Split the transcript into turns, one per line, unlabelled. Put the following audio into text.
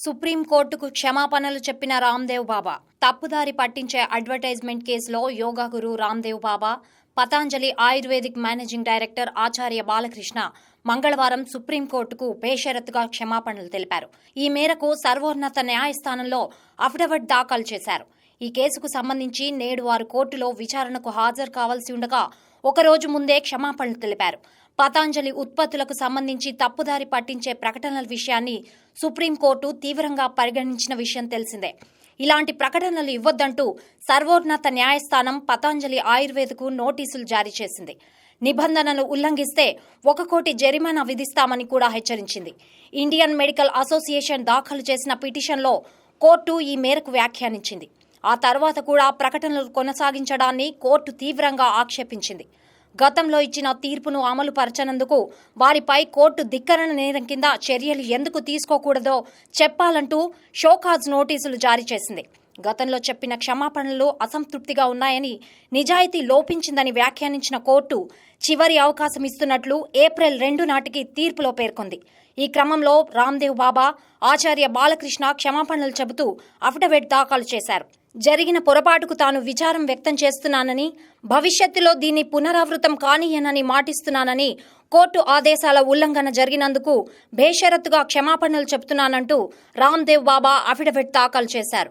సుప్రీంకోర్టుకు క్షమాపణలు చెప్పిన రామ్దేవ్ బాబా తప్పుదారి పట్టించే అడ్వర్టైజ్మెంట్ కేసులో యోగా గురు రామ్దేవ్ బాబా పతాంజలి ఆయుర్వేదిక్ మేనేజింగ్ డైరెక్టర్ ఆచార్య బాలకృష్ణ మంగళవారం సుప్రీంకోర్టుకు బేషరతుగా క్షమాపణలు తెలిపారు. ఈ మేరకు సర్వోన్నత న్యాయస్థానంలో అఫిడవిట్ దాఖలు చేశారు. ఈ కేసుకు సంబంధించి నేడు వారు కోర్టులో విచారణకు హాజరు కావాల్సి ఉండగా ఒకరోజు ముందే క్షమాపణలు తెలిపారు. పతాంజలి ఉత్పత్తులకు సంబంధించి తప్పుదారి పట్టించే ప్రకటనల విషయాన్ని సుప్రీంకోర్టు తీవ్రంగా పరిగణించిన విషయం తెలిసిందే. ఇలాంటి ప్రకటనలు ఇవ్వొద్దంటూ సర్వోన్నత న్యాయస్థానం పతాంజలి ఆయుర్వేదకు నోటీసులు జారీ చేసింది. నిబంధనలు ఉల్లంఘిస్తే ఒక కోటి జరిమానా విధిస్తామని కూడా హెచ్చరించింది. ఇండియన్ మెడికల్ అసోసియేషన్ దాఖలు చేసిన పిటిషన్లో కోర్టు ఈ మేరకు వ్యాఖ్యానించింది. ఆ తర్వాత కూడా ప్రకటనలు కొనసాగించడాన్ని కోర్టు తీవ్రంగా ఆక్షేపించింది. గతంలో ఇచ్చిన తీర్పును అమలు పరచనందుకు వారిపై కోర్టు ధిక్కరణ నేరం కింద చర్యలు ఎందుకు తీసుకోకూడదో చెప్పాలంటూ షోకాజ్ నోటీసులు జారీ చేసింది. గతంలో చెప్పిన క్షమాపణలు అసంతృప్తిగా ఉన్నాయని నిజాయితీ లోపించిందని వ్యాఖ్యానించిన కోర్టు చివరి అవకాశం ఇస్తున్నట్లు ఏప్రిల్ రెండు నాటికి తీర్పులో పేర్కొంది. ఈ క్రమంలో రామ్దేవ్ బాబా ఆచార్య బాలకృష్ణ క్షమాపణలు చెబుతూ అఫిడవిట్ దాఖలు చేశారు. జరిగిన పొరపాటుకు తాను విచారం వ్యక్తం చేస్తున్నానని భవిష్యత్తులో దీన్ని పునరావృతం కానీయనని మాటిస్తున్నానని కోర్టు ఆదేశాల ఉల్లంఘన జరిగినందుకు బేషరత్తుగా క్షమాపణలు చెబుతున్నానంటూ రామ్దేవ్ బాబా అఫిడవిట్ దాఖలు చేశారు.